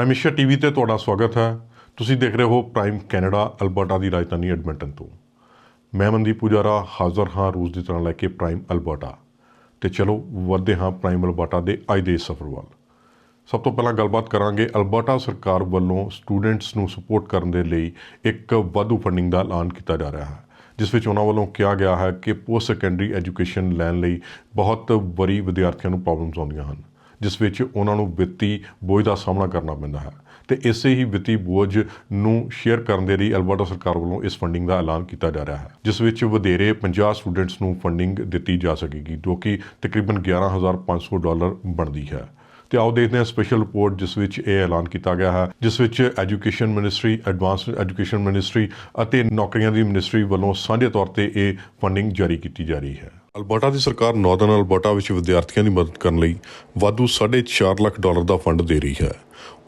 Prime Asia TV ਤੇ ਤੁਹਾਡਾ ਸਵਾਗਤ ਹੈ। ਤੁਸੀਂ ਦੇਖ ਰਹੇ ਹੋ ਪ੍ਰਾਈਮ ਕੈਨੇਡਾ ਅਲਬਰਟਾ ਦੀ ਰਾਜਧਾਨੀ ਐਡਮਿੰਟਨ ਤੋਂ। ਮੈਂ ਮਨਦੀਪ ਪੁਜਾਰਾ, ਹਾਜ਼ਰ ਹਾਂ ਰੋਜ਼ ਦੀ ਤਰ੍ਹਾਂ ਲੈ ਕੇ ਪ੍ਰਾਈਮ ਅਲਬਰਟਾ। ਤੇ ਚਲੋ, ਵਧਦੇ ਹਾਂ ਪ੍ਰਾਈਮ ਅਲਬਰਟਾ ਦੇ ਅੱਜ ਦੇ ਸਫ਼ਰ ਵੱਲ। ਸਭ ਤੋਂ ਪਹਿਲਾਂ ਗੱਲਬਾਤ ਕਰਾਂਗੇ ਅਲਬਰਟਾ ਸਰਕਾਰ ਵੱਲੋਂ ਸਟੂਡੈਂਟਸ ਨੂੰ ਸਪੋਰਟ ਕਰਨ ਦੇ ਲਈ ਇੱਕ ਵਾਧੂ ਫੰਡਿੰਗ ਦਾ ਐਲਾਨ ਕੀਤਾ ਜਾ ਰਿਹਾ ਹੈ। ਜਿਸ ਵਿੱਚ ਉਹਨਾਂ ਵੱਲੋਂ ਕਿਹਾ ਗਿਆ ਹੈ ਕਿ ਪੋਸਟ ਸੈਕੰਡਰੀ ਐਜੂਕੇਸ਼ਨ ਲੈਣ ਲਈ ਬਹੁਤ ਬੜੀ ਵਿਦਿਆਰਥੀਆਂ ਨੂੰ ਪ੍ਰੋਬਲਮਸ ਆਉਂਦੀਆਂ ਹਨ। ਜਿਸ ਵਿੱਚ ਉਹਨਾਂ ਨੂੰ ਵਿੱਤੀ ਬੋਝ ਦਾ ਸਾਹਮਣਾ ਕਰਨਾ ਪੈਂਦਾ ਹੈ। ਤੇ ਇਸੇ ਹੀ ਵਿੱਤੀ ਬੋਝ ਨੂੰ ਸ਼ੇਅਰ ਕਰਨ ਦੇ ਲਈ ਅਲਬਰਟਾ ਸਰਕਾਰ ਵੱਲੋਂ ਇਸ ਫੰਡਿੰਗ ਦਾ ਐਲਾਨ ਕੀਤਾ ਜਾ ਰਿਹਾ ਹੈ, ਜਿਸ ਵਿੱਚ ਵਧੇਰੇ 50 ਸਟੂਡੈਂਟਸ ਨੂੰ ਫੰਡਿੰਗ ਦਿੱਤੀ ਜਾ ਸਕੇਗੀ, ਜੋ ਕਿ ਤਕਰੀਬਨ 11500 ਡਾਲਰ ਬਣਦੀ ਹੈ। ਤੇ ਆਓ ਦੇਖਦੇ ਹਾਂ ਸਪੈਸ਼ਲ ਰਿਪੋਰਟ ਜਿਸ ਵਿੱਚ ਇਹ ਐਲਾਨ ਕੀਤਾ ਗਿਆ ਹੈ, ਜਿਸ ਵਿੱਚ education ministry advanced education ministry ਅਤੇ ਨੌਕਰੀਆਂ ਦੀ ਮਿਨਿਸਟਰੀ ਵੱਲੋਂ ਸਾਂਝੇ ਤੌਰ ਤੇ ਇਹ ਫੰਡਿੰਗ ਜਾਰੀ ਕੀਤੀ ਜਾ ਰਹੀ ਹੈ। ਅਲਬਰਟਾ ਦੀ ਸਰਕਾਰ ਨਾਰਦਰਨ ਅਲਬਰਟਾ ਵਿੱਚ ਵਿਦਿਆਰਥੀਆਂ ਦੀ ਮਦਦ ਕਰਨ ਲਈ ਵਾਧੂ 4.5 ਲੱਖ ਡਾਲਰ ਦਾ ਫੰਡ ਦੇ ਰਹੀ ਹੈ।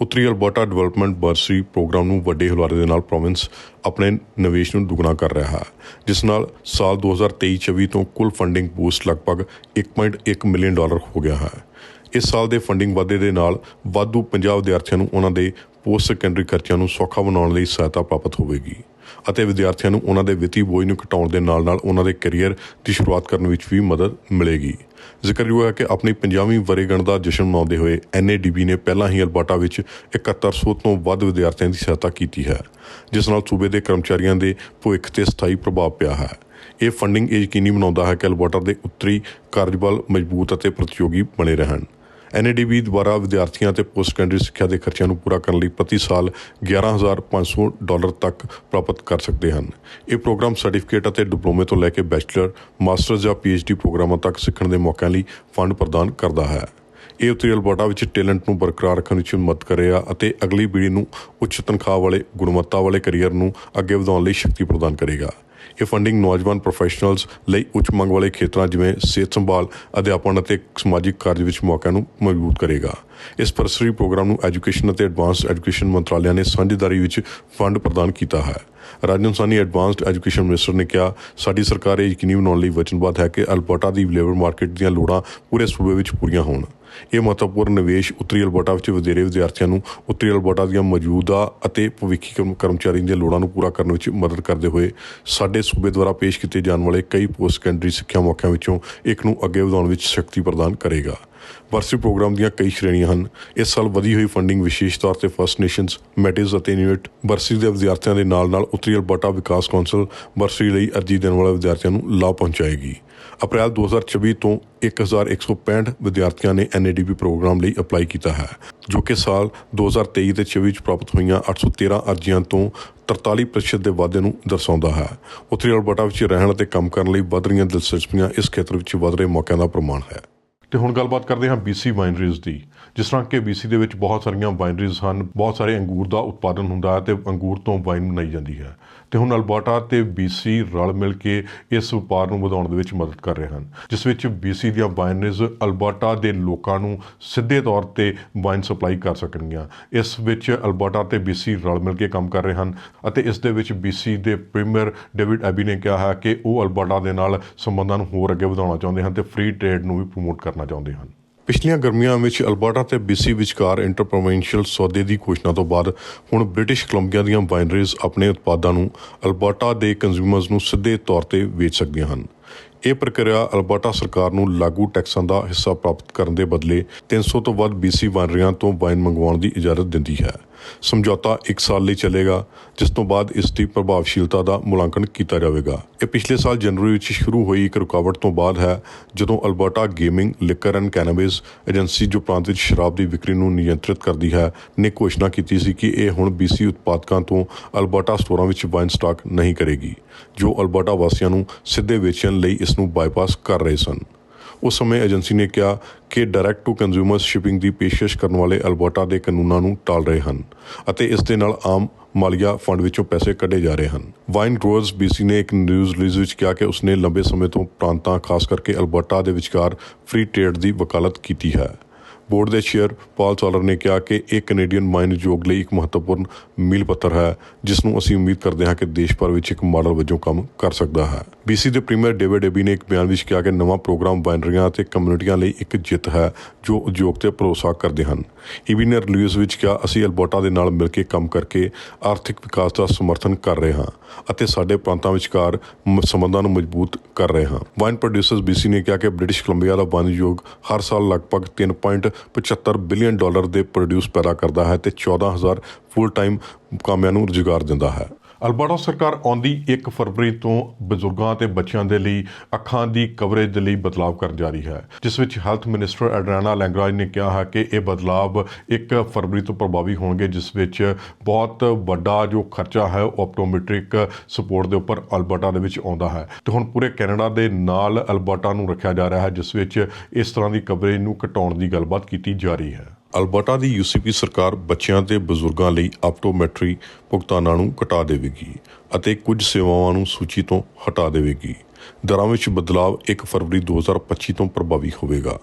ਉੱਤਰੀ ਅਲਬਰਟਾ ਡਿਵੈਲਪਮੈਂਟ ਬਰਸਰੀ ਪ੍ਰੋਗਰਾਮ ਨੂੰ ਵੱਡੇ ਹੁਲਾਰੇ ਦੇ ਨਾਲ ਪ੍ਰੋਵਿੰਸ ਆਪਣੇ ਨਿਵੇਸ਼ ਨੂੰ ਦੁੱਗਣਾ ਕਰ ਰਿਹਾ ਹੈ, ਜਿਸ ਨਾਲ ਸਾਲ 2023-24 ਤੋਂ ਕੁੱਲ ਫੰਡਿੰਗ ਬੂਸਟ ਲਗਭਗ 1.1 ਮਿਲੀਅਨ ਡਾਲਰ ਹੋ ਗਿਆ ਹੈ। ਇਸ ਸਾਲ ਦੇ ਫੰਡਿੰਗ ਵਾਧੇ ਦੇ ਨਾਲ ਵਾਧੂ 50 ਵਿਦਿਆਰਥੀਆਂ ਨੂੰ ਉਹਨਾਂ ਦੇ ਪੋਸਟ ਸੈਕੰਡਰੀ ਖਰਚਿਆਂ ਨੂੰ ਸੌਖਾ ਬਣਾਉਣ ਲਈ ਸਹਾਇਤਾ ਪ੍ਰਾਪਤ ਹੋਵੇਗੀ। ਅਤੇ ਵਿਦਿਆਰਥੀਆਂ ਨੂੰ ਉਹਨਾਂ ਦੇ ਵਿੱਤੀ ਬੋਝ ਨੂੰ ਘਟਾਉਣ ਦੇ ਨਾਲ-ਨਾਲ ਉਹਨਾਂ ਦੇ ਕੈਰੀਅਰ ਦੀ ਸ਼ੁਰੂਆਤ ਕਰਨ ਵਿੱਚ ਵੀ ਮਦਦ ਮਿਲੇਗੀ। ਜ਼ਿਕਰਯੋਗ ਹੈ ਕਿ ਆਪਣੀ 50ਵੀਂ ਵਰ੍ਹੇਗੰਢ ਦਾ ਜਸ਼ਨ ਮਨਾਉਂਦੇ ਹੋਏ ਐਨਏਡੀਬੀ ਨੇ ਪਹਿਲਾਂ ਹੀ ਅਲਬਰਟਾ ਵਿੱਚ 7100 ਤੋਂ ਵੱਧ ਵਿਦਿਆਰਥੀਆਂ ਦੀ ਸਹਾਇਤਾ ਕੀਤੀ ਹੈ, ਜਿਸ ਨਾਲ ਸੂਬੇ ਦੇ ਕਰਮਚਾਰੀਆਂ ਦੇ ਭਵਿੱਖ ਤੇ ਸਥਾਈ ਪ੍ਰਭਾਵ ਪਿਆ ਹੈ। ਇਹ ਫੰਡਿੰਗ ਇਹ ਯਕੀਨੀ ਬਣਾਉਂਦਾ ਹੈ ਕਿ ਅਲਬਰਟਾ ਦੇ ਉੱਤਰੀ ਕਾਰਜਬਲ ਮਜ਼ਬੂਤ ਅਤੇ ਪ੍ਰਤੀਯੋਗੀ ਬਣੇ ਰਹਿਣ। ਐਨਏਡੀਬੀ ਦੁਆਰਾ ਵਿਦਿਆਰਥੀਆਂ ਅਤੇ ਪੋਸਟ ਸੈਕੰਡਰੀ ਸਿੱਖਿਆ ਦੇ ਖਰਚਿਆਂ ਨੂੰ ਪੂਰਾ ਕਰਨ ਲਈ ਪ੍ਰਤੀ ਸਾਲ 11500 ਡਾਲਰ ਤੱਕ ਪ੍ਰਾਪਤ ਕਰ ਸਕਦੇ ਹਨ। ਇਹ ਪ੍ਰੋਗਰਾਮ ਸਰਟੀਫਿਕੇਟ ਅਤੇ ਡਿਪਲੋਮੇ ਤੋਂ ਲੈ ਕੇ ਬੈਚਲਰ ਮਾਸਟਰਜ਼ ਜਾਂ ਪੀਐਚਡੀ ਪ੍ਰੋਗਰਾਮਾਂ ਤੱਕ ਸਿੱਖਣ ਦੇ ਮੌਕਿਆਂ ਲਈ ਫੰਡ ਪ੍ਰਦਾਨ ਕਰਦਾ ਹੈ। ਇਹ ਉੱਤਰੀ ਅਲਬਰਟਾ ਵਿੱਚ ਟੈਲੈਂਟ ਨੂੰ ਬਰਕਰਾਰ ਰੱਖਣ ਵਿੱਚ ਮਦਦ ਕਰੇਗਾ ਅਤੇ ਅਗਲੀ ਪੀੜ੍ਹੀ ਨੂੰ ਉੱਚ ਤਨਖਾਹ ਵਾਲੇ, ਗੁਣਵੱਤਾ ਵਾਲੇ ਕੈਰੀਅਰ ਨੂੰ ਅੱਗੇ ਵਧਾਉਣ ਲਈ ਸ਼ਕਤੀ ਪ੍ਰਦਾਨ ਕਰੇਗਾ। ਇਹ ਫੰਡਿੰਗ ਨੌਜਵਾਨ ਪ੍ਰੋਫੈਸ਼ਨਲਜ਼ ਲਈ ਉੱਚ ਮੰਗ ਵਾਲੇ ਖੇਤਰਾਂ ਜਿਵੇਂ ਸਿਹਤ ਸੰਭਾਲ, ਅਧਿਆਪਨ ਅਤੇ ਸਮਾਜਿਕ ਕਾਰਜ ਵਿੱਚ ਮੌਕਿਆਂ ਨੂੰ ਮਜ਼ਬੂਤ ਕਰੇਗਾ। ਇਸ ਪਰਸਰੀ ਪ੍ਰੋਗਰਾਮ ਨੂੰ ਐਜੂਕੇਸ਼ਨ ਅਤੇ ਐਡਵਾਂਸਡ ਐਜੂਕੇਸ਼ਨ ਮੰਤਰਾਲਿਆਂ ਨੇ ਸਾਂਝੇਦਾਰੀ ਵਿੱਚ ਫੰਡ ਪ੍ਰਦਾਨ ਕੀਤਾ ਹੈ। Rajan Sawhney advanced education minister ਨੇ ਕਿਹਾ, ਸਾਡੀ ਸਰਕਾਰ ਇਹ ਯਕੀਨੀ ਬਣਾਉਣ ਲਈ ਵਚਨਬੱਧ ਹੈ ਕਿ ਅਲਬਰਟਾ ਦੀ ਲੇਬਰ ਮਾਰਕੀਟ ਦੀਆਂ ਲੋੜਾਂ ਪੂਰੇ ਸੂਬੇ ਵਿੱਚ ਪੂਰੀਆਂ ਹੋਣ। ਇਹ ਮਹੱਤਵਪੂਰਨ ਨਿਵੇਸ਼ ਉੱਤਰੀ ਅਲਬਰਟਾ ਵਿੱਚ ਵਧੇਰੇ ਵਿਦਿਆਰਥੀਆਂ ਨੂੰ, ਉੱਤਰੀ ਅਲਬਰਟਾ ਦੀਆਂ ਮੌਜੂਦਾ ਅਤੇ ਭਵਿੱਖੀ ਕਰਮ- ਕਰਮਚਾਰੀਆਂ ਦੀਆਂ ਲੋੜਾਂ ਨੂੰ ਪੂਰਾ ਕਰਨ ਵਿੱਚ ਮਦਦ ਕਰਦੇ ਹੋਏ, ਸਾਡੇ ਸੂਬੇ ਦੁਆਰਾ ਪੇਸ਼ ਕੀਤੇ ਜਾਣ ਵਾਲੇ ਕਈ ਪੋਸਟ ਸੈਕੰਡਰੀ ਸਿੱਖਿਆ ਮੌਕਿਆਂ ਵਿੱਚੋਂ ਇੱਕ ਨੂੰ ਅੱਗੇ ਵਧਾਉਣ ਵਿੱਚ ਸ਼ਕਤੀ ਪ੍ਰਦਾਨ ਕਰੇਗਾ। ਵਰਸੀ ਪ੍ਰੋਗਰਾਮ ਦੀਆਂ ਕਈ ਸ਼੍ਰੇਣੀਆਂ ਹਨ। ਇਸ ਸਾਲ ਵਧੀ ਹੋਈ ਫੰਡਿੰਗ ਵਿਸ਼ੇਸ਼ ਤੌਰ ਤੇ ਫਸਟ ਨੇਸ਼ਨਸ ਮੈਟਿਸ ਅਤੇ ਇਨੂਇਟ ਬਰਸੀ ਦੇ ਵਿਦਿਆਰਥੀਆਂ ਦੇ ਨਾਲ-ਨਾਲ ਉੱਤਰੀ ਅਲਬਰਟਾ ਵਿਕਾਸ ਕੌਂਸਲ ਬਰਸੀ ਲਈ ਅਰਜ਼ੀ ਦੇਣ ਵਾਲੇ ਵਿਦਿਆਰਥੀਆਂ ਨੂੰ ਲਾਭ ਪਹੁੰਚਾਏਗੀ। ਅਪ੍ਰੈਲ 2024 ਤੋਂ 1165 ਵਿਦਿਆਰਥੀਆਂ ਨੇ ਐਨਏਡੀਪੀ ਪ੍ਰੋਗਰਾਮ ਲਈ ਅਪਲਾਈ ਕੀਤਾ ਹੈ, ਜੋ ਕਿ ਸਾਲ 2023 ਤੇ 24 ਚ ਪ੍ਰਾਪਤ ਹੋਈਆਂ 813 ਅਰਜ਼ੀਆਂ ਤੋਂ 43% ਦੇ ਵਾਧੇ ਨੂੰ ਦਰਸਾਉਂਦਾ ਹੈ। ਉੱਤਰੀ ਅਲਬਰਟਾ ਵਿੱਚ ਰਹਿਣ ਅਤੇ ਕੰਮ ਕਰਨ ਲਈ ਵੱਧ ਰਹੀਆਂ ਦਿਲਚਸਪੀਆਂ ਇਸ ਖੇਤਰ ਵਿੱਚ ਵੱਧ ਰਹੇ ਮੌਕਿਆਂ ਦਾ ਪ੍ਰਮਾਣ ਹੈ। ਤੇ ਹੁਣ ਗੱਲਬਾਤ ਕਰਦੇ ਹਾਂ BC ਵਾਈਨਰੀਜ਼ ਦੀ। ਜਿਸ ਤਰ੍ਹਾਂ ਕਿ BC ਦੇ ਵਿੱਚ ਬਹੁਤ ਸਾਰੀਆਂ ਵਾਈਨਰੀਜ਼ ਹਨ, ਬਹੁਤ ਸਾਰੇ ਅੰਗੂਰ ਦਾ ਉਤਪਾਦਨ ਹੁੰਦਾ ਹੈ ਤੇ ਅੰਗੂਰ ਤੋਂ ਵਾਈਨ ਬਣਾਈ ਜਾਂਦੀ ਹੈ। ਤੇ ਹੁਣ ਅਲਬਰਟਾ ਤੇ BC ਰਲ ਮਿਲ ਕੇ ਇਸ ਵਪਾਰ ਨੂੰ ਵਧਾਉਣ ਦੇ ਵਿੱਚ ਮਦਦ ਕਰ ਰਹੇ ਹਨ, ਜਿਸ ਵਿੱਚ BC ਦੀਆਂ ਵਾਈਨਰੀਜ਼ ਅਲਬਰਟਾ ਦੇ ਲੋਕਾਂ ਨੂੰ ਸਿੱਧੇ ਤੌਰ ਤੇ ਵਾਈਨ ਸਪਲਾਈ ਕਰ ਸਕਣਗੀਆਂ। ਇਸ ਵਿੱਚ ਅਲਬਰਟਾ ਤੇ BC ਰਲ ਮਿਲ ਕੇ ਕੰਮ ਕਰ ਰਹੇ ਹਨ ਅਤੇ ਇਸ ਦੇ ਵਿੱਚ BC ਦੇ ਪ੍ਰੀਮੀਅਰ ਡੇਵਿਡ ਐਬੀ ਨੇ ਕਿਹਾ ਹੈ ਕਿ ਉਹ ਅਲਬਰਟਾ ਦੇ ਨਾਲ ਸੰਬੰਧਾਂ ਨੂੰ ਹੋਰ ਅੱਗੇ ਵਧਾਉਣਾ ਚਾਹੁੰਦੇ ਹਨ ਤੇ ਫ੍ਰੀ ਟ੍ਰੇਡ ਨੂੰ ਵੀ ਪ੍ਰਮੋਟ ਕਰਨਾ ਚਾਹੁੰਦੇ ਹਨ। ਪਿਛਲੀਆਂ ਗਰਮੀਆਂ ਵਿੱਚ ਅਲਬਰਟਾ ਤੇ BC ਵਿਚਕਾਰ ਇੰਟਰਪ੍ਰੋਵਿੰਸ਼ੀਅਲ ਸੌਦੇ ਦੀ ਘੋਸ਼ਣਾ ਤੋਂ ਬਾਅਦ ਹੁਣ ਬ੍ਰਿਟਿਸ਼ ਕੋਲੰਬੀਆ ਦੀਆਂ ਵਾਈਨਰੀਜ਼ ਆਪਣੇ ਉਤਪਾਦਾਂ ਨੂੰ ਅਲਬਰਟਾ ਦੇ ਕੰਜ਼ਿਊਮਰਜ਼ ਨੂੰ ਸਿੱਧੇ ਤੌਰ ਤੇ ਵੇਚ ਸਕਦੀਆਂ ਹਨ। ਇਹ ਪ੍ਰਕਿਰਿਆ ਅਲਬਰਟਾ ਸਰਕਾਰ ਨੂੰ ਲਾਗੂ ਟੈਕਸਾਂ ਦਾ ਹਿੱਸਾ ਪ੍ਰਾਪਤ ਕਰਨ ਦੇ ਬਦਲੇ 300 ਤੋਂ ਵੱਧ BC ਵਾਈਨਰੀਆਂ ਤੋਂ ਵਾਈਨ ਮੰਗਵਾਉਣ ਦੀ ਇਜਾਜ਼ਤ ਦਿੰਦੀ ਹੈ। ਸਮਝੌਤਾ 1 ਸਾਲ ਲਈ ਚੱਲੇਗਾ, ਜਿਸ ਤੋਂ ਬਾਅਦ ਇਸ ਦੀ ਪ੍ਰਭਾਵਸ਼ੀਲਤਾ ਦਾ ਮੁਲਾਂਕਣ ਕੀਤਾ ਜਾਵੇਗਾ। ਇਹ ਪਿਛਲੇ ਸਾਲ ਜਨਵਰੀ ਵਿੱਚ ਸ਼ੁਰੂ ਹੋਈ ਇੱਕ ਰੁਕਾਵਟ ਤੋਂ ਬਾਅਦ ਹੈ, ਜਦੋਂ Alberta gaming, liquor and cannabis agency ਜੋ ਪ੍ਰਾਂਤ ਵਿੱਚ ਸ਼ਰਾਬ ਦੀ ਵਿਕਰੀ ਨੂੰ ਨਿਯੰਤਰਿਤ ਕਰਦੀ ਹੈ, ਨੇ ਘੋਸ਼ਣਾ ਕੀਤੀ ਸੀ ਕਿ ਇਹ ਹੁਣ BC ਉਤਪਾਦਕਾਂ ਤੋਂ ਅਲਬਰਟਾ ਸਟੋਰਾਂ ਵਿੱਚ ਵਾਈਨ ਸਟਾਕ ਨਹੀਂ ਕਰੇਗੀ, ਜੋ ਅਲਬਰਟਾ ਵਾਸੀਆਂ ਨੂੰ ਸਿੱਧੇ ਵੇਚਣ ਲਈ ਇਸ ਨੂੰ ਬਾਈਪਾਸ ਕਰ ਰਹੇ ਸਨ। ਉਸ ਸਮੇਂ ਏਜੰਸੀ ਨੇ ਕਿਹਾ ਕਿ ਡਾਇਰੈਕਟ ਟੂ ਕੰਜ਼ਿਊਮਰ ਸ਼ਿਪਿੰਗ ਦੀ ਪੇਸ਼ਕਸ਼ ਕਰਨ ਵਾਲੇ ਅਲਬਰਟਾ ਦੇ ਕਾਨੂੰਨਾਂ ਨੂੰ ਟਾਲ ਰਹੇ ਹਨ ਅਤੇ ਇਸ ਦੇ ਨਾਲ ਆਮ ਮਾਲੀਆ ਫੰਡ ਵਿੱਚੋਂ ਪੈਸੇ ਕੱਢੇ ਜਾ ਰਹੇ ਹਨ। ਵਾਈਨ ਗਰੋਅਰਸ BC ਨੇ ਇੱਕ ਨਿਊਜ਼ ਰਿਲੀਜ਼ ਵਿੱਚ ਕਿਹਾ ਕਿ ਉਸਨੇ ਲੰਬੇ ਸਮੇਂ ਤੋਂ ਪ੍ਰਾਂਤਾਂ, ਖਾਸ ਕਰਕੇ ਅਲਬਰਟਾ ਦੇ ਵਿਚਕਾਰ ਫ੍ਰੀ ਟ੍ਰੇਡ ਦੀ ਵਕਾਲਤ ਕੀਤੀ ਹੈ। ਬੋਰਡ ਦੇ ਚੇਅਰ ਪਾਲ ਸੋਲਰ ਨੇ ਕਿਹਾ ਕਿ ਇਹ ਕੈਨੇਡੀਅਨ ਮਾਈਨ ਉਦਯੋਗ ਲਈ ਇੱਕ ਮਹੱਤਵਪੂਰਨ ਮੀਲ ਪੱਥਰ ਹੈ, ਜਿਸ ਨੂੰ ਅਸੀਂ ਉਮੀਦ ਕਰਦੇ ਹਾਂ ਕਿ ਦੇਸ਼ ਭਰ ਵਿੱਚ ਇੱਕ ਮਾਡਲ ਵਜੋਂ ਕੰਮ ਕਰ ਸਕਦਾ ਹੈ। BC ਦੇ ਪ੍ਰੀਮੀਅਰ ਡੇਵਿਡ ਏਬੀ ਨੇ ਇੱਕ ਬਿਆਨ ਵਿੱਚ ਕਿਹਾ ਕਿ ਨਵਾਂ ਪ੍ਰੋਗਰਾਮ ਵਾਈਨਰੀਆਂ ਅਤੇ ਕਮਿਊਨਿਟੀਆਂ ਲਈ ਇੱਕ ਜਿੱਤ ਹੈ, ਜੋ ਉਦਯੋਗ ਤੇ ਭਰੋਸਾ ਕਰਦੇ ਹਨ। ਏਬੀ ਨੇ ਰਿਲੀਜ਼ ਵਿੱਚ ਕਿਹਾ, ਅਸੀਂ ਅਲਬਰਟਾ ਦੇ ਨਾਲ ਮਿਲ ਕੇ ਕੰਮ ਕਰਕੇ ਆਰਥਿਕ ਵਿਕਾਸ ਦਾ ਸਮਰਥਨ ਕਰ ਰਹੇ ਹਾਂ ਅਤੇ ਸਾਡੇ ਪ੍ਰਾਂਤਾਂ ਵਿਚਕਾਰ ਸੰਬੰਧਾਂ ਨੂੰ ਮਜ਼ਬੂਤ ਕਰ ਰਹੇ ਹਾਂ। ਵਾਈਨ ਪ੍ਰੋਡਿਊਸਰਸ BC ਨੇ ਕਿਹਾ ਕਿ ਬ੍ਰਿਟਿਸ਼ ਕੋਲੰਬੀਆ ਦਾ ਵਣ ਉਦਯੋਗ ਹਰ ਸਾਲ ਲਗਭਗ 3.75 ਬਿਲੀਅਨ ਡਾਲਰ ਦੇ ਪ੍ਰੋਡਿਊਸ ਪੈਦਾ ਕਰਦਾ ਹੈ ਤੇ 14000 ਫੁੱਲ ਟਾਈਮ ਕਾਮਿਆਂ ਨੂੰ ਰੁਜ਼ਗਾਰ ਦਿੰਦਾ ਹੈ। ਅਲਬਰਟਾ ਸਰਕਾਰ ਆਉਂਦੀ 1 ਫਰਵਰੀ ਤੋਂ ਬਜ਼ੁਰਗਾਂ ਤੇ ਬੱਚਿਆਂ ਦੇ ਲਈ ਅੱਖਾਂ ਦੀ ਕਵਰੇਜ ਦੇ ਲਈ ਬਦਲਾਅ ਕਰਨ ਜਾ ਰਹੀ ਹੈ, ਜਿਸ ਵਿੱਚ ਹੈਲਥ ਮਿਨਿਸਟਰ ਐਡਰਾਨਾ ਲੈਂਗਰਾਜ ਨੇ ਕਿਹਾ ਹੈ ਕਿ ਇਹ ਬਦਲਾਅ 1 ਫਰਵਰੀ ਤੋਂ ਪ੍ਰਭਾਵੀ ਹੋਣਗੇ, ਜਿਸ ਵਿੱਚ ਬਹੁਤ ਵੱਡਾ ਜੋ ਖਰਚਾ ਹੈ ਉਹ ਆਪਟੋਮੈਟ੍ਰਿਕ ਸਪੋਰਟ ਦੇ ਉੱਪਰ ਅਲਬਰਟਾ ਦੇ ਵਿੱਚ ਆਉਂਦਾ ਹੈ। ਤੇ ਹੁਣ ਪੂਰੇ ਕੈਨੇਡਾ ਦੇ ਨਾਲ ਅਲਬਰਟਾ ਨੂੰ ਰੱਖਿਆ ਜਾ ਰਿਹਾ ਹੈ, ਜਿਸ ਵਿੱਚ ਇਸ ਤਰ੍ਹਾਂ ਦੀ ਕਵਰੇਜ ਨੂੰ ਘਟਾਉਣ ਦੀ ਗੱਲਬਾਤ ਕੀਤੀ ਜਾ ਰਹੀ ਹੈ। ਅਲਬਰਟਾ ਦੀ ਯੂਸੀਪੀ ਸਰਕਾਰ ਬੱਚਿਆਂ ਤੇ ਬਜ਼ੁਰਗਾਂ ਲਈ ਆਪਟੋਮੈਟਰੀ ਭੁਗਤਾਨਾਂ ਨੂੰ ਘਟਾ ਦੇਵੇਗੀ ਅਤੇ ਕੁਝ ਸੇਵਾਵਾਂ ਨੂੰ ਸੂਚੀ ਤੋਂ ਹਟਾ ਦੇਵੇਗੀ। ਦਰਾਂ ਵਿੱਚ ਬਦਲਾਅ 1 ਫਰਵਰੀ 2025 ਤੋਂ ਪ੍ਰਭਾਵੀ ਹੋਵੇਗਾ।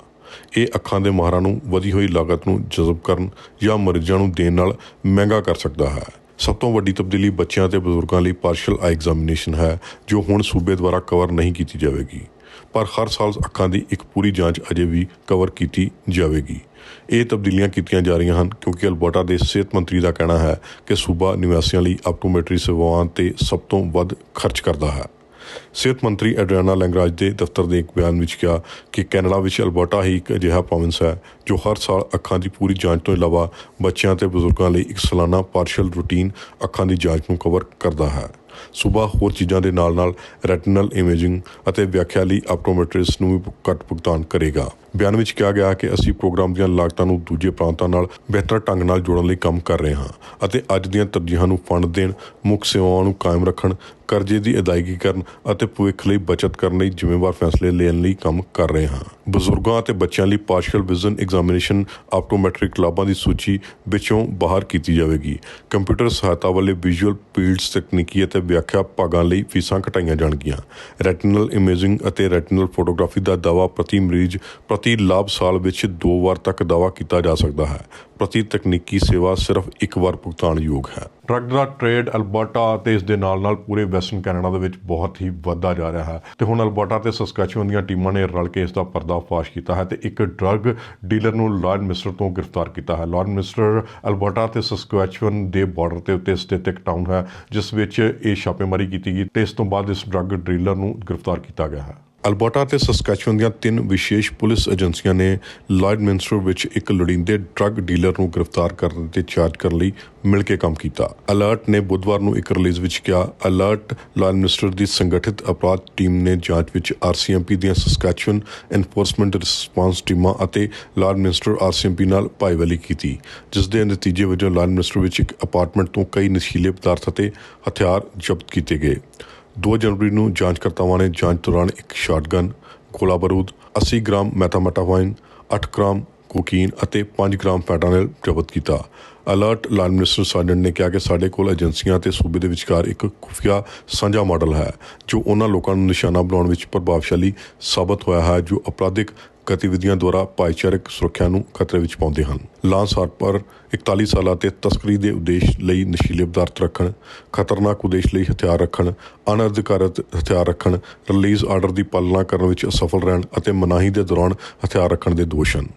ਇਹ ਅੱਖਾਂ ਦੇ ਮਾਹਰਾਂ ਨੂੰ ਵਧੀ ਹੋਈ ਲਾਗਤ ਨੂੰ ਜਜ਼ਬ ਕਰਨ ਜਾਂ ਮਰੀਜ਼ਾਂ ਨੂੰ ਦੇਣ ਨਾਲ ਮਹਿੰਗਾ ਕਰ ਸਕਦਾ ਹੈ। ਸਭ ਤੋਂ ਵੱਡੀ ਤਬਦੀਲੀ ਬੱਚਿਆਂ ਤੇ ਬਜ਼ੁਰਗਾਂ ਲਈ ਪਾਰਸ਼ਲ ਆਈ ਐਗਜ਼ਾਮੀਨੇਸ਼ਨ ਹੈ, ਜੋ ਹੁਣ ਸੂਬੇ ਦੁਆਰਾ ਕਵਰ ਨਹੀਂ ਕੀਤੀ ਜਾਵੇਗੀ। ਪਰ ਹਰ ਸਾਲ ਅੱਖਾਂ ਦੀ ਇੱਕ ਪੂਰੀ ਜਾਂਚ ਅਜੇ ਵੀ ਕਵਰ ਕੀਤੀ ਜਾਵੇਗੀ। ਇਹ ਤਬਦੀਲੀਆਂ ਕੀਤੀਆਂ ਜਾ ਰਹੀਆਂ ਹਨ ਕਿਉਂਕਿ ਅਲਬਰਟਾ ਦੇ ਸਿਹਤ ਮੰਤਰੀ ਦਾ ਕਹਿਣਾ ਹੈ ਕਿ ਸੂਬਾ ਨਿਵਾਸੀਆਂ ਲਈ ਆਪਟੋਮੈਟਰੀ ਸੇਵਾਵਾਂ ਤੇ ਸਭ ਤੋਂ ਵੱਧ ਖਰਚ ਕਰਦਾ ਹੈ। ਸਿਹਤ ਮੰਤਰੀ ਐਡਰਿਆਨਾ ਲੈਂਗਰਾਜ ਦੇ ਦਫ਼ਤਰ ਦੇ ਇੱਕ ਬਿਆਨ ਵਿੱਚ ਕਿਹਾ ਕਿ ਕੈਨੇਡਾ ਵਿੱਚ ਅਲਬਰਟਾ ਹੀ ਇੱਕ ਅਜਿਹਾ ਪ੍ਰੋਵਿੰਸ ਹੈ ਜੋ ਹਰ ਸਾਲ ਅੱਖਾਂ ਦੀ ਪੂਰੀ ਜਾਂਚ ਤੋਂ ਇਲਾਵਾ ਬੱਚਿਆਂ ਤੇ ਬਜ਼ੁਰਗਾਂ ਲਈ ਇੱਕ ਸਾਲਾਨਾ ਪਾਰਸ਼ਲ ਰੂਟੀਨ ਅੱਖਾਂ ਦੀ ਜਾਂਚ ਨੂੰ ਕਵਰ ਕਰਦਾ ਹੈ। ਸੂਬਾ ਹੋਰ ਚੀਜ਼ਾਂ ਦੇ ਨਾਲ-ਨਾਲ ਰੈਟੀਨਲ ਇਮੇਜਿੰਗ ਅਤੇ ਵਿਆਖਿਆ ਲਈ ਆਪਟੋਮੈਟ੍ਰਿਸਟ ਨੂੰ ਵੀ ਘੱਟ ਭੁਗਤਾਨ ਕਰੇਗਾ। ਬਿਆਨ ਵਿੱਚ ਕਿਹਾ ਗਿਆ ਕਿ ਅਸੀਂ ਪ੍ਰੋਗਰਾਮ ਦੀਆਂ ਲਾਗਤਾਂ ਨੂੰ ਦੂਜੇ ਪ੍ਰਾਂਤਾਂ ਨਾਲ ਬਿਹਤਰ ਢੰਗ ਨਾਲ ਜੋੜਨ ਲਈ ਕੰਮ ਕਰ ਰਹੇ ਹਾਂ ਅਤੇ ਅੱਜ ਦੀਆਂ ਤਰਜੀਹਾਂ ਨੂੰ ਫੰਡ ਦੇਣ, ਮੁੱਖ ਸੇਵਾਵਾਂ ਨੂੰ ਕਾਇਮ ਰੱਖਣ, ਕਰਜ਼ੇ ਦੀ ਅਦਾਇਗੀ ਕਰਨ ਅਤੇ ਭਵਿੱਖ ਲਈ ਬਚਤ ਕਰਨ ਲਈ ਜ਼ਿੰਮੇਵਾਰ ਫੈਸਲੇ ਲੈਣ ਲਈ ਕੰਮ ਕਰ ਰਹੇ ਹਾਂ। ਬਜ਼ੁਰਗਾਂ ਅਤੇ ਬੱਚਿਆਂ ਲਈ ਪਾਰਸ਼ਲ ਵਿਜ਼ਨ ਐਗਜ਼ਾਮੀਨੇਸ਼ਨ ਆਪਟੋਮੈਟ੍ਰਿਕ ਕਲਾਬਾਂ ਦੀ ਸੂਚੀ ਵਿੱਚੋਂ ਬਾਹਰ ਕੀਤੀ ਜਾਵੇਗੀ। ਕੰਪਿਊਟਰ ਸਹਾਇਤਾ ਵਾਲੇ ਵਿਜ਼ੂਅਲ ਫੀਲਡਸ ਤਕਨੀਕੀ ਅਤੇ ਵਿਆਖਿਆ ਭਾਗਾਂ ਲਈ ਫੀਸਾਂ ਘਟਾਈਆਂ ਜਾਣਗੀਆਂ। ਰੈਟੀਨਲ ਇਮੇਜਿੰਗ ਅਤੇ ਰੈਟੀਨਲ ਫੋਟੋਗ੍ਰਾਫੀ ਦਾ ਦਾਵਾ ਪ੍ਰਤੀ ਮਰੀਜ਼ ਪ੍ਰਤੀ ਲਾਭ ਸਾਲ ਵਿੱਚ ਦੋ ਵਾਰ ਤੱਕ ਦਾਵਾ ਕੀਤਾ ਜਾ ਸਕਦਾ ਹੈ। ਪ੍ਰਤੀ ਤਕਨੀਕੀ ਸੇਵਾ ਸਿਰਫ ਇੱਕ ਵਾਰ ਭੁਗਤਾਨਯੋਗ ਹੈ। ਡਰੱਗ ਦਾ ਟ੍ਰੇਡ ਅਲਬਰਟਾ ਅਤੇ ਇਸ ਦੇ ਨਾਲ ਨਾਲ ਪੂਰੇ ਵੈਸਟਰਨ ਕੈਨੇਡਾ ਦੇ ਵਿੱਚ ਬਹੁਤ ਹੀ ਵੱਧਦਾ ਜਾ ਰਿਹਾ ਹੈ ਤੇ ਹੁਣ ਅਲਬਰਟਾ ਤੇ ਸਸਕੈਚੁਅਨ ਦੀਆਂ ਟੀਮਾਂ ਨੇ ਰਲ ਕੇ ਇਸ ਦਾ ਪਰਦਾਫਾਸ਼ ਕੀਤਾ ਹੈ ਤੇ ਇੱਕ ਡਰੱਗ ਡੀਲਰ ਨੂੰ ਲਾਰਡ ਮਿਸਟਰ ਤੋਂ ਗ੍ਰਿਫਤਾਰ ਕੀਤਾ ਹੈ। ਲਾਰਡ ਮਿਸਟਰ ਅਲਬਰਟਾ ਤੇ ਸਸਕੈਚੁਅਨ ਦੇ ਬਾਰਡਰ ਤੇ ਉੱਤੇ ਸਥਿਤ ਇੱਕ ਟਾਊਨ ਹੈ, ਜਿਸ ਵਿੱਚ ਇਹ ਛਾਪੇਮਾਰੀ ਕੀਤੀ ਗਈ ਤੇ ਇਸ ਤੋਂ ਬਾਅਦ ਇਸ ਡਰੱਗ ਡੀਲਰ ਨੂੰ ਗ੍ਰਿਫਤਾਰ ਕੀਤਾ ਗਿਆ ਹੈ। ਅਲਬਰਟਾ ਤੇ ਸਸਕੈਚੁਅਨ ਦੀਆਂ ਤਿੰਨ ਵਿਸ਼ੇਸ਼ ਪੁਲਿਸ ਏਜੰਸੀਆਂ ਨੇ ਲਾਇਡ ਮਿਨਸਟਰ ਵਿੱਚ ਇੱਕ ਲੋੜੀਂਦੇ ਡਰੱਗ ਡੀਲਰ ਨੂੰ ਗ੍ਰਿਫਤਾਰ ਕਰਨ ਤੇ ਚਾਰਜ ਕਰਨ ਲਈ ਮਿਲ ਕੇ ਕੰਮ ਕੀਤਾ। ਅਲਰਟ ਨੇ ਬੁੱਧਵਾਰ ਨੂੰ ਇੱਕ ਰਿਲੀਜ਼ ਵਿੱਚ ਕਿਹਾ, ਅਲਰਟ ਲਾਇਡ ਮਿਨਸਟਰ ਦੀ ਸੰਗਠਿਤ ਅਪਰਾਧ ਟੀਮ ਨੇ ਜਾਂਚ ਵਿੱਚ ਆਰਸੀਐਮਪੀ ਦੀਆਂ ਸਸਕੈਚੁਅਨ ਐਨਫੋਰਸਮੈਂਟ ਰਿਸਪਾਂਸ ਟੀਮਾਂ ਅਤੇ ਲਾਇਡ ਮਿਨਸਟਰ ਆਰਸੀਐਮਪੀ ਨਾਲ ਭਾਈਵਾਲੀ ਕੀਤੀ, ਜਿਸ ਦੇ ਨਤੀਜੇ ਵਜੋਂ ਲਾਇਡ ਮਿਨਸਟਰ ਵਿੱਚ ਇੱਕ ਅਪਾਰਟਮੈਂਟ ਤੋਂ ਕਈ ਨਸ਼ੀਲੇ ਪਦਾਰਥ ਅਤੇ ਹਥਿਆਰ ਜ਼ਬਤ ਕੀਤੇ ਗਏ। 2 ਜਨਵਰੀ ਨੂੰ ਜਾਂਚਕਰਤਾਵਾਂ ਨੇ ਜਾਂਚ ਦੌਰਾਨ ਇੱਕ ਸ਼ਾਟਗਨ ਗੋਲਾ ਬਾਰੂਦ 80 ਗ੍ਰਾਮ ਮੈਥਾਮੈਟਾਫਾਈਨ 8 ਗ੍ਰਾਮ ਕੋਕੀਨ ਅਤੇ 5 ਗ੍ਰਾਮ ਫੈਂਟਾਨਿਲ ਜ਼ਬਤ ਕੀਤਾ। ਅਲਰਟ ਲਾਇਨ ਮਿਨਿਸਟਰ ਸਾਜਨ ਨੇ ਕਿਹਾ ਕਿ ਸਾਡੇ ਕੋਲ ਏਜੰਸੀਆਂ ਤੇ ਸੂਬੇ ਦੇ ਵਿਚਕਾਰ ਇੱਕ ਖੁਫੀਆ ਸਾਂਝਾ ਮਾਡਲ ਹੈ, ਜੋ ਉਹਨਾਂ ਲੋਕਾਂ ਨੂੰ ਨਿਸ਼ਾਨਾ ਬਣਾਉਣ ਵਿੱਚ ਪ੍ਰਭਾਵਸ਼ਾਲੀ ਸਾਬਤ ਹੋਇਆ ਹੈ, ਜੋ ਅਪਰਾਧਿਕ ਗਤੀਵਿਧੀਆਂ ਦੁਆਰਾ ਭਾਈਚਾਰਕ ਸੁਰੱਖਿਆ ਨੂੰ ਖਤਰੇ ਵਿੱਚ ਪਾਉਂਦੇ ਹਨ। ਲਾਂਸ ਹਾਰਪਰ 41 ਸਾਲਾਂ ਤੇ ਤਸਕਰੀ ਦੇ ਉਦੇਸ਼ ਲਈ ਨਸ਼ੀਲੇ ਪਦਾਰਥ ਰੱਖਣ, ਖਤਰਨਾਕ ਉਦੇਸ਼ ਲਈ ਹਥਿਆਰ ਰੱਖਣ ਅਨਅਧਿਕਾਰਤ ਹਥਿਆਰ ਰੱਖਣ ਰਿਲੀਜ਼ ਆਰਡਰ ਦੀ ਪਾਲਣਾ ਕਰਨ ਵਿੱਚ ਅਸਫਲ ਰਹਿਣ ਅਤੇ ਮਨਾਹੀ ਦੇ ਦੌਰਾਨ ਹਥਿਆਰ ਰੱਖਣ ਦੇ ਦੋਸ਼ ਹਨ।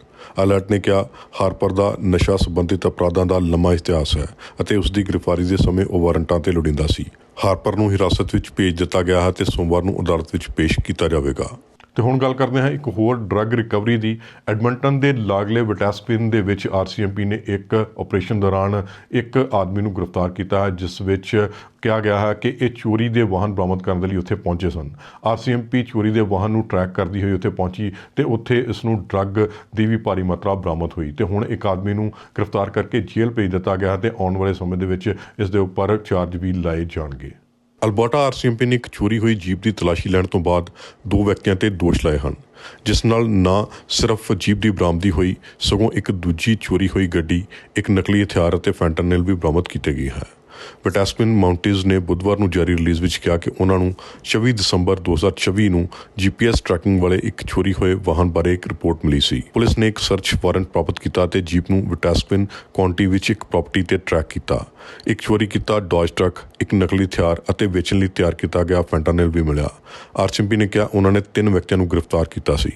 ਅਲਰਟ ਨੇ ਕਿਹਾ, ਹਾਰਪਰ ਦਾ ਨਸ਼ਾ ਸੰਬੰਧਿਤ ਅਪਰਾਧਾਂ ਦਾ ਲੰਮਾ ਇਤਿਹਾਸ ਹੈ ਅਤੇ ਉਸ ਦੀ ਗ੍ਰਿਫਤਾਰੀ ਦੇ ਸਮੇਂ ਉਹ ਵਾਰੰਟਾਂ ਤੇ ਲੋੜੀਂਦਾ ਸੀ। ਹਾਰਪਰ ਨੂੰ ਹਿਰਾਸਤ ਵਿੱਚ ਭੇਜ ਦਿੱਤਾ ਗਿਆ ਹੈ ਤੇ ਸੋਮਵਾਰ ਨੂੰ ਅਦਾਲਤ ਵਿੱਚ ਪੇਸ਼ ਕੀਤਾ ਜਾਵੇਗਾ। ਤੇ ਹੁਣ ਗੱਲ ਕਰਦੇ ਹਾਂ ਇੱਕ ਹੋਰ ਡਰੱਗ ਰਿਕਵਰੀ ਦੀ। ਐਡਮੰਟਨ ਦੇ ਲਾਗਲੇ ਵਟੈਸਪਿਨ ਦੇ ਵਿੱਚ ਆਰਸੀਐਮਪੀ ਨੇ ਇੱਕ ਆਪਰੇਸ਼ਨ ਦੌਰਾਨ ਇੱਕ ਆਦਮੀ ਨੂੰ ਗ੍ਰਿਫਤਾਰ ਕੀਤਾ ਹੈ ਜਿਸ ਵਿੱਚ ਕਿਹਾ ਗਿਆ ਹੈ ਕਿ ਇਹ ਚੋਰੀ ਦੇ ਵਾਹਨ ਬਰਾਮਦ ਕਰਨ ਦੇ ਲਈ ਉੱਥੇ ਪਹੁੰਚੇ ਸਨ। ਆਰਸੀਐਮਪੀ ਚੋਰੀ ਦੇ ਵਾਹਨ ਨੂੰ ਟਰੈਕ ਕਰਦੀ ਹੋਈ ਉੱਥੇ ਪਹੁੰਚੀ ਤੇ ਉੱਥੇ ਇਸ ਨੂੰ ਡਰੱਗ ਦੀ ਵੀ ਭਾਰੀ ਮਾਤਰਾ ਬਰਾਮਦ ਹੋਈ। ਤੇ ਹੁਣ ਇੱਕ ਆਦਮੀ ਨੂੰ ਗ੍ਰਿਫਤਾਰ ਕਰਕੇ ਜੇਲ੍ਹ ਭੇਜ ਦਿੱਤਾ ਗਿਆ ਤੇ ਆਉਣ ਵਾਲੇ ਸਮੇਂ ਦੇ ਵਿੱਚ ਇਸ ਦੇ ਉੱਪਰ ਚਾਰਜ ਵੀ ਲਾਏ ਜਾਣਗੇ। ਅਲਬਰਟਾ ਆਰਸੀਐਮਪੀ ਨੇ ਇੱਕ ਚੋਰੀ ਹੋਈ ਜੀਪ ਦੀ ਤਲਾਸ਼ੀ ਲੈਣ ਤੋਂ ਬਾਅਦ ਦੋ ਵਿਅਕਤੀਆਂ ਤੇ ਦੋਸ਼ ਲਾਏ ਹਨ, ਜਿਸ ਨਾਲ ਨਾ ਸਿਰਫ ਜੀਪ ਦੀ ਬਰਾਮਦੀ ਹੋਈ, ਸਗੋਂ ਇੱਕ ਦੂਜੀ ਚੋਰੀ ਹੋਈ ਗੱਡੀ, ਇੱਕ ਨਕਲੀ ਹਥਿਆਰ ਅਤੇ ਫੈਂਟਨਲ ਵੀ ਬਰਾਮਦ ਕੀਤੀ ਗਈ ਹੈ। ਵਟੈਸਪਿਨ ਮਾਊਂਟੇਜ਼ ਨੇ ਬੁੱਧਵਾਰ ਨੂੰ ਜਾਰੀ ਰਿਲੀਜ਼ ਵਿੱਚ ਕਿਹਾ ਕਿ ਉਹਨਾਂ ਨੂੰ 24 ਦਸੰਬਰ 2024 ਨੂੰ ਜੀਪੀਐਸ ਟਰੈਕਿੰਗ ਵਾਲੇ ਇੱਕ ਚੋਰੀ ਹੋਏ ਵਾਹਨ ਬਾਰੇ ਇੱਕ ਰਿਪੋਰਟ ਮਿਲੀ ਸੀ। ਪੁਲਿਸ ਨੇ ਇੱਕ ਸਰਚ ਵਾਰੰਟ ਪ੍ਰਾਪਤ ਕੀਤਾ ਤੇ ਜੀਪ ਨੂੰ ਵਟੈਸਪਿਨ ਕਾਉਂਟੀ ਵਿੱਚ ਇੱਕ ਪ੍ਰਾਪਰਟੀ ਤੇ ਟਰੈਕ ਕੀਤਾ। ਇੱਕ ਚੋਰੀ ਕੀਤਾ ਡੌਜ ਟਰੱਕ ਇੱਕ ਨਕਲੀ ਹਥਿਆਰ ਅਤੇ ਵੇਚਣ ਲਈ ਤਿਆਰ ਕੀਤਾ ਗਿਆ ਫੈਂਟਾਨਲ ਵੀ ਮਿਲਿਆ। ਆਰਸੀਐਮਪੀ ਨੇ ਕਿਹਾ, ਉਹਨਾਂ ਨੇ ਤਿੰਨ ਵਿਅਕਤੀਆਂ ਨੂੰ ਗ੍ਰਿਫਤਾਰ ਕੀਤਾ ਸੀ।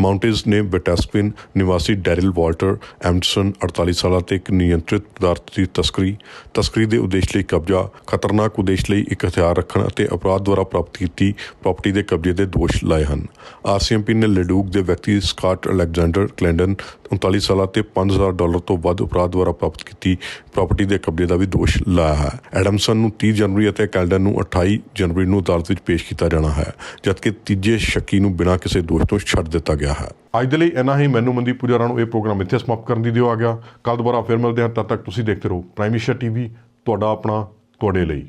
ਮਾਊਂਟੇਜ਼ ਨੇ ਵਟੈਸਪਿਨ ਨਿਵਾਸੀ ਡੈਰਿਲ ਵਾਲਟਰ ਐਮਸਨ 48 ਸਾਲਾ ਤੇ ਇੱਕ ਨਿਯੰਤਰਿਤ ਪਦਾਰਥ ਦੀ ਤਸਕਰੀ ਤਸਕਰੀ ਦੇ ਉਦੇਸ਼ ਲਈ ਕਬਜ਼ਾ, ਖਤਰਨਾਕ ਉਦੇਸ਼ ਲਈ ਇੱਕ ਹਥਿਆਰ ਰੱਖਣ ਅਤੇ ਅਪਰਾਧ ਦੁਆਰਾ ਪ੍ਰਾਪਤ ਕੀਤੀ ਪ੍ਰਾਪਰਟੀ ਦੇ ਕਬਜ਼ੇ ਦੇ ਦੋਸ਼ ਲਾਏ ਹਨ। ਆਰਸੀਐਮਪੀ ਨੇ ਲੈਡੂਕ ਦੇ ਵਿਅਕਤੀ ਸਕਾਟ ਅਲੈਗਜ਼ੈਂਡਰ ਕਲੈਂਡਨ 39 ਸਾਲਾ ਤੇ 5000 ਡਾਲਰ ਤੋਂ ਵੱਧ ਅਪਰਾਧ ਦੁਆਰਾ ਪ੍ਰਾਪਤ ਕੀਤੀ ਪ੍ਰਾਪਰਟੀ ਦੇ ਕਬਜ਼ੇ ਦਾ ਵੀ ਦੋਸ਼ ਲਾਇਆ ਹੈ। ਐਡਮਸਨ ਨੂੰ 30 ਜਨਵਰੀ ਅਤੇ ਕੈਲਡਨ ਨੂੰ 28 ਜਨਵਰੀ ਨੂੰ ਅਦਾਲਤ ਵਿੱਚ ਪੇਸ਼ ਕੀਤਾ ਜਾਣਾ ਹੈ, ਜਦਕਿ ਤੀਜੇ ਸ਼ੱਕੀ ਨੂੰ ਬਿਨਾਂ ਕਿਸੇ ਦੋਸ਼ ਤੋਂ ਛੱਡ ਦਿੱਤਾ ਗਿਆ ਹੈ। ਅੱਜ ਦੇ ਲਈ ਇੰਨਾ ਹੀ, ਮੈਨੂੰ ਮਨਦੀਪ ਪੁਜਾਰਾ ਨੂੰ ਇਹ ਪ੍ਰੋਗਰਾਮ ਇੱਥੇ ਸਮਾਪਤ ਕਰਨ ਦੀ ਦਿਓ ਆ ਗਿਆ ਕੱਲ ਦੁਬਾਰਾ ਫਿਰ ਮਿਲਦੇ ਹਾਂ, ਤਦ ਤੱਕ ਤੁਸੀਂ ਦੇਖਦੇ ਰਹੋ ਪ੍ਰਾਈਮ ਏਸ਼ੀਆ ਟੀਵੀ ਤੁਹਾਡਾ ਆਪਣਾ ਤੁਹਾਡੇ ਲਈ।